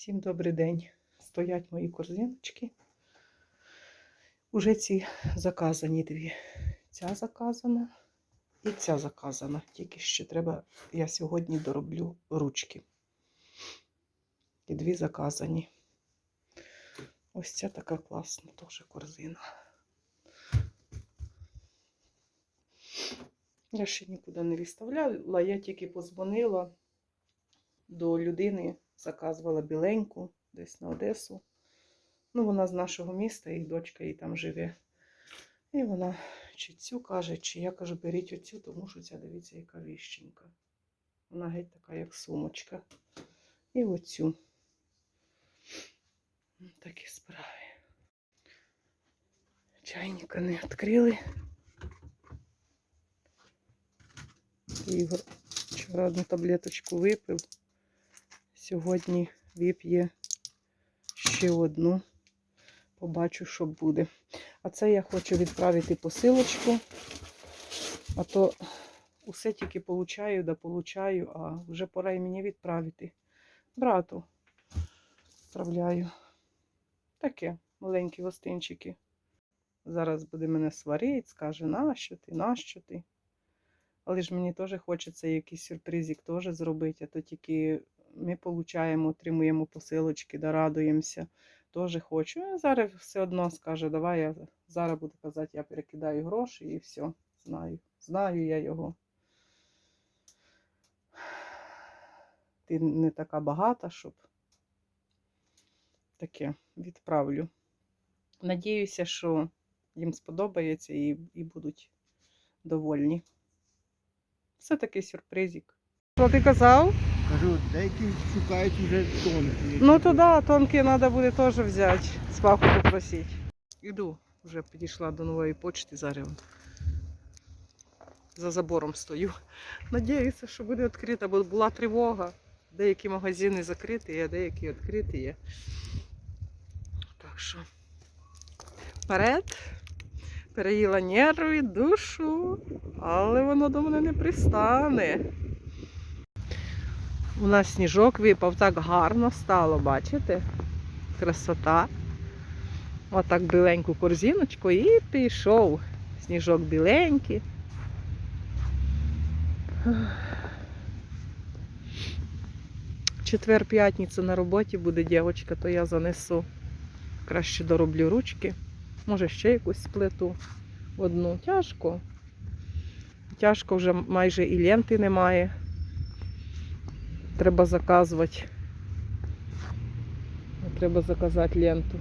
Всім добрий день. Стоять мої корзиночки. Уже ці заказані дві. Ця заказана і ця заказана. Тільки ще треба, я сьогодні дороблю ручки. І дві заказані. Ось ця така класна теж корзина. Я ще нікуди не виставляла, я тільки позвонила до людини, заказувала біленьку десь на Одесу. Ну, вона з нашого міста, і дочка її там живе. І вона чи цю каже, чи я кажу, беріть оцю, тому що ця, дивіться, яка віщенька. Вона геть така, як сумочка. І оцю. Такі справи. Чайника не відкрили. Ігор вчора одну таблеточку випив. Сьогодні вип'є ще одну. Побачу, що буде. А це я хочу відправити посилочку. А то усе тільки получаю, да получаю, а вже пора і мені відправити. Брату відправляю. Таке, маленькі гостинчики. Зараз буде мене сварити, скаже, нащо ти, нащо ти. Але ж мені теж хочеться якийсь сюрпризик теж зробити, а то тільки ми получаємо, отримуємо посилочки, да радуємося. Теж хочу. А зараз все одно скаже, давай я зараз буду казати, я перекидаю гроші і все. Знаю. Знаю я його. Ти не така багата, щоб таке відправлю. Надіюся, що їм сподобається і, і будуть довольні. Все таки сюрпризик. Що ти казав? Кажу, деякі шукають вже тонкі. Ну то да, тонкі треба буде теж взяти. Сваху попросити. Іду, вже підійшла до нової почти, зараз за забором стою. Надіюся, що буде відкрита, бо була тривога. Деякі магазини закриті, а деякі відкриті є. Так що вперед. Переїла нерви, душу, але воно до мене не пристане. У нас сніжок випав так гарно стало, бачите? Красота. Отак біленьку корзиночку і пішов. Сніжок біленький. Четвер п'ятниця на роботі буде дівчинка, то я занесу. Краще дороблю ручки. Може ще якусь сплету одну. Тяжко. Тяжко вже майже і ленти немає. Треба заказувати. Треба заказати ленту.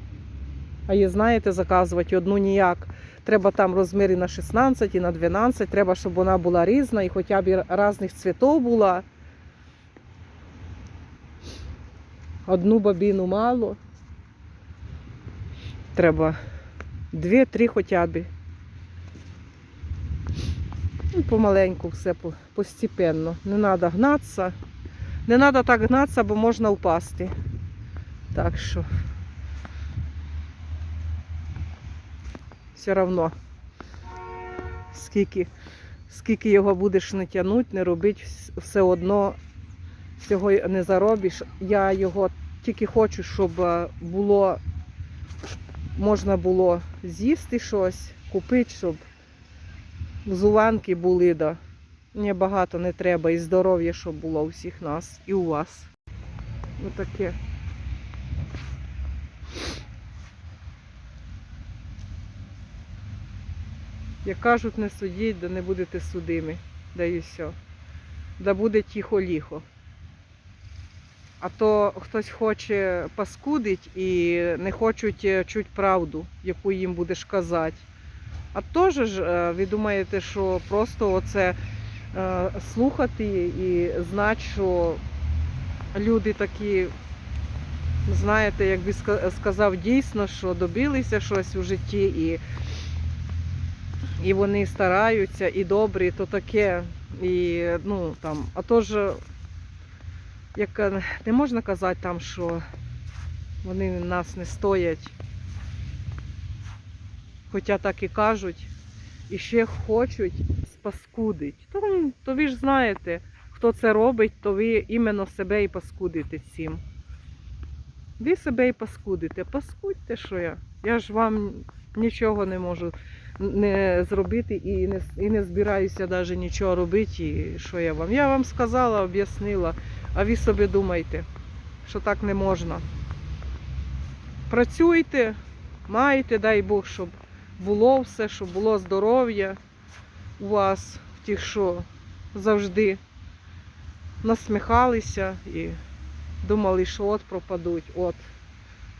А є, знаєте, заказувати одну ніяк. Треба там розміри на 16 і на 12. Треба, щоб вона була різна і хоча б різних цвітів була. Одну бабіну мало. Треба дві-три хоча б. Ну, помаленьку все постепенно. Не треба гнатися. Не треба так гнатися, бо можна впасти. Так що все одно, скільки, скільки його будеш не тягнути, не робити, все одно цього не заробиш. Я його тільки хочу, щоб е, було, можна було з'їсти щось, купити, щоб зуванки були. Да. Мені багато не треба і здоров'я, щоб було у всіх нас і у вас. Отаке. Як кажуть, не судіть, да не будете судими. Да і все. Да буде тихо-ліхо. А то хтось хоче паскудить і не хочуть е, чуть правду, яку їм будеш казати. А теж ж е, ви думаєте, що просто оце слухати і знати, що люди такі, знаєте, як би сказав дійсно, що добилися щось у житті і, і вони стараються, і добрі, то таке. І, ну, там, а то ж, як е, не можна казати там, що вони нас не стоять. Хоча так і кажуть, і ще хочуть спаскудить. То, то ви ж знаєте, хто це робить, то ви іменно себе і паскудите цим. Ви себе і паскудите. Паскудьте, що я. Я ж вам нічого не можу не зробити і не, і не збираюся навіть нічого робити. І що я вам? Я вам сказала, об'яснила, а ви собі думайте, що так не можна. Працюйте, майте, дай Бог, щоб було все, щоб було здоров'я у вас, тих, що завжди насміхалися і думали, що от пропадуть. От.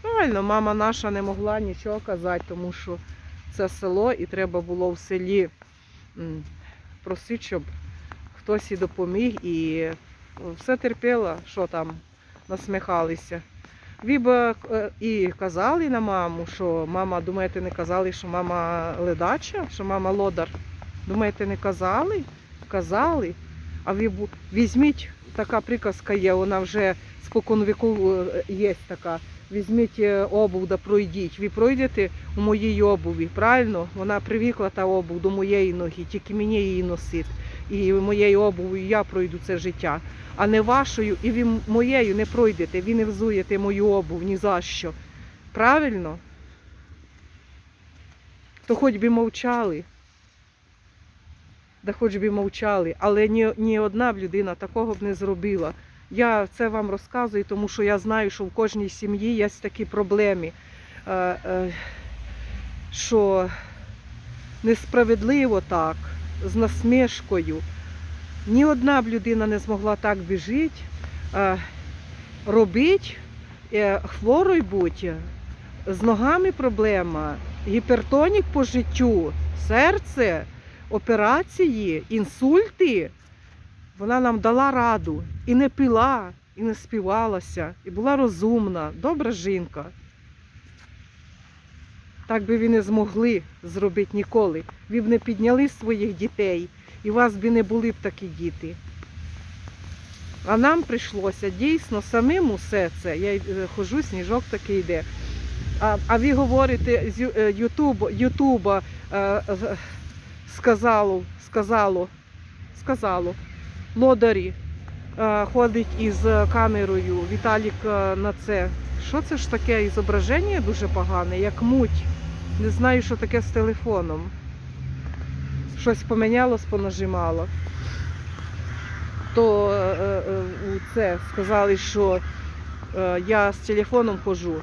Правильно, мама наша не могла нічого казати, тому що це село і треба було в селі просити, щоб хтось і допоміг, і все терпіла, що там насміхалися. Ви б е, і казали на маму, що мама, думаєте, не казали, що мама ледача, що мама лодар. Думаєте, не казали? Казали. А ви візьміть, така приказка є, вона вже спокон віку е, є така. Візьміть е, обув да пройдіть. Ви пройдете у моїй обуві, правильно? Вона привикла та обув до моєї ноги, тільки мені її носити. І моєю обув'ю я пройду це життя, а не вашою, і ви моєю не пройдете, ви не взуєте мою обув ні за що. Правильно? То хоч би мовчали. Да хоч би мовчали, але ні, ні одна б людина такого б не зробила. Я це вам розказую, тому що я знаю, що в кожній сім'ї є такі проблеми, е, е, що несправедливо так, з насмішкою. Ні одна б людина не змогла так біжити, е, робити, хворою бути, з ногами проблема, гіпертонік по життю, серце, операції, інсульти. Вона нам дала раду і не пила, і не співалася, і була розумна, добра жінка. Так би ви не змогли зробити ніколи. Ви б не підняли своїх дітей, і у вас би не були б такі діти. А нам прийшлося дійсно самим усе це. Я е, хожу, сніжок такий йде. А, а ви говорите з е, Ютуб, Ютуба е, сказало, сказало, сказало, лодарі е, ходить із камерою. Віталік е, на це. Що це ж таке? І зображення дуже погане, як муть. Не знаю, що таке з телефоном. Щось помінялось, понажимало. То е, це сказали, що я з телефоном хожу.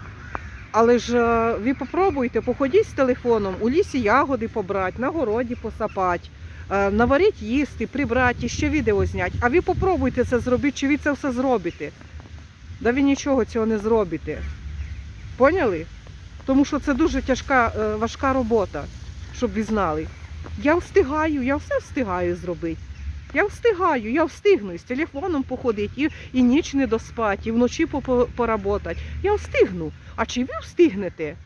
Але ж е, ви попробуйте, походіть з телефоном, у лісі ягоди побрати, на городі посапати, е, наваріть їсти, прибрати, ще відео зняти. А ви попробуйте це зробити, чи ви це все зробите. Да ви нічого цього не зробите. Поняли? Тому що це дуже тяжка, е, важка робота, щоб ви знали. Я встигаю, я все встигаю зробити. Я встигаю, я встигну і з телефоном походити, і, і ніч не доспати, і вночі поработати. Я встигну. А чи ви встигнете?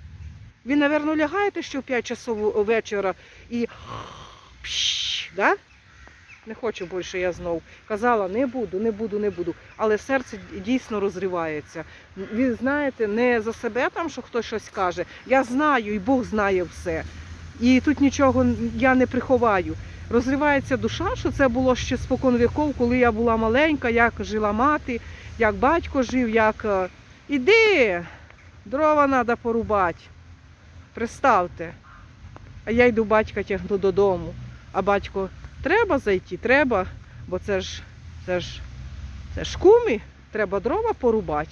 Ви, напевно, лягаєте ще в 5 часов вечора і пш, да? Не хочу більше я знов. Казала, не буду, не буду, не буду. Але серце дійсно розривається. Ви знаєте, не за себе там, що хтось щось каже. Я знаю, і Бог знає все. І тут нічого я не приховаю. Розривається душа, що це було ще спокон віков, коли я була маленька, як жила мати, як батько жив, як е, іди, дрова треба порубати. Представте. А я йду батька тягну додому. А батько, треба зайти, треба, бо це ж це ж це ж кумі, треба дрова порубати.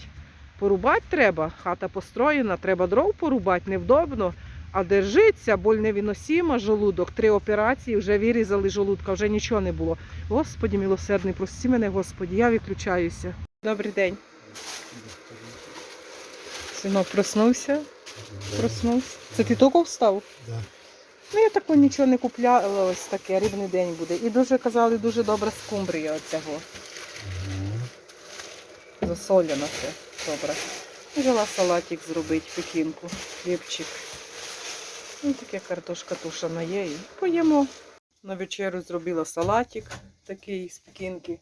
Порубати треба, хата построєна, треба дров порубати, невдобно. А держиться, боль невиносима, жолудок, три операції, вже вирізали жолудка, вже нічого не було. Господі милосердний, прости мене, Господі, я виключаюся. Добрий день. Синок проснувся. Проснувся. Це ти тільки встав? Да. Ну, я такого нічого не купляла, ось таке, рибний день буде. І дуже казали, дуже добра скумбрія оцього. Засолена це добре. Взяла салатик зробити, пекінку, хлібчик. Ну, таке картошка тушена є. І поїмо. На вечерю зробила салатик такий з пекінки.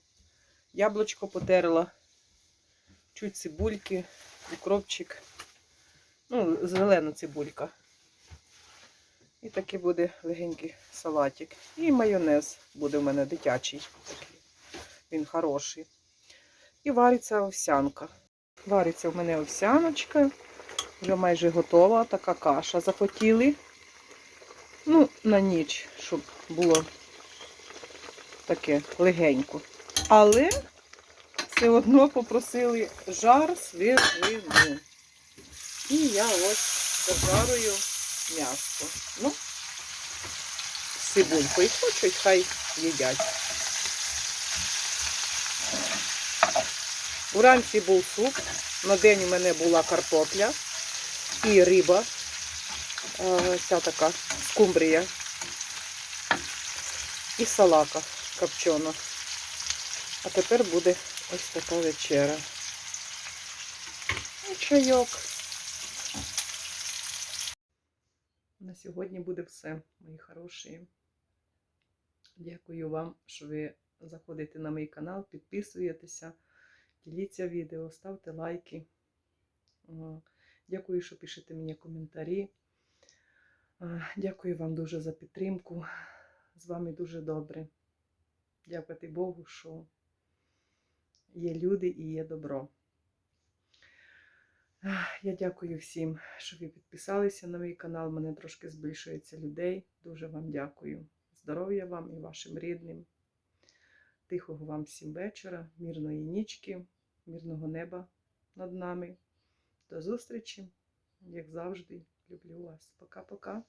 Яблучко потерла, чуть цибульки, укропчик. Ну, зелена цибулька. І такий буде легенький салатик. І майонез буде в мене дитячий. Такий. Він хороший. І вариться овсянка. Вариться в мене овсяночка. Вже майже готова така каша захотіли. Ну, на ніч, щоб було таке легенько. Але все одно попросили жар свіжину. І я ось зажарую м'ясо. Ну, з хочуть, хай їдять. Уранці був суп, на день у мене була картопля і риба. Е, Ця така скумбрія. І салака копчена. А тепер буде ось така вечеря. І чайок. На сьогодні буде все, мої хороші. Дякую вам, що ви заходите на мій канал, підписуєтеся, діліться відео, ставте лайки. Дякую, що пишете мені коментарі. Е, Дякую вам дуже за підтримку. З вами дуже добре. Дякувати Богу, що є люди і є добро. Я дякую всім, що ви підписалися на мій канал. Мене трошки збільшується людей. Дуже вам дякую. Здоров'я вам і вашим рідним. Тихого вам всім вечора, мирної нічки, мирного неба над нами. До зустрічі, як завжди, люблю вас. Пока-пока.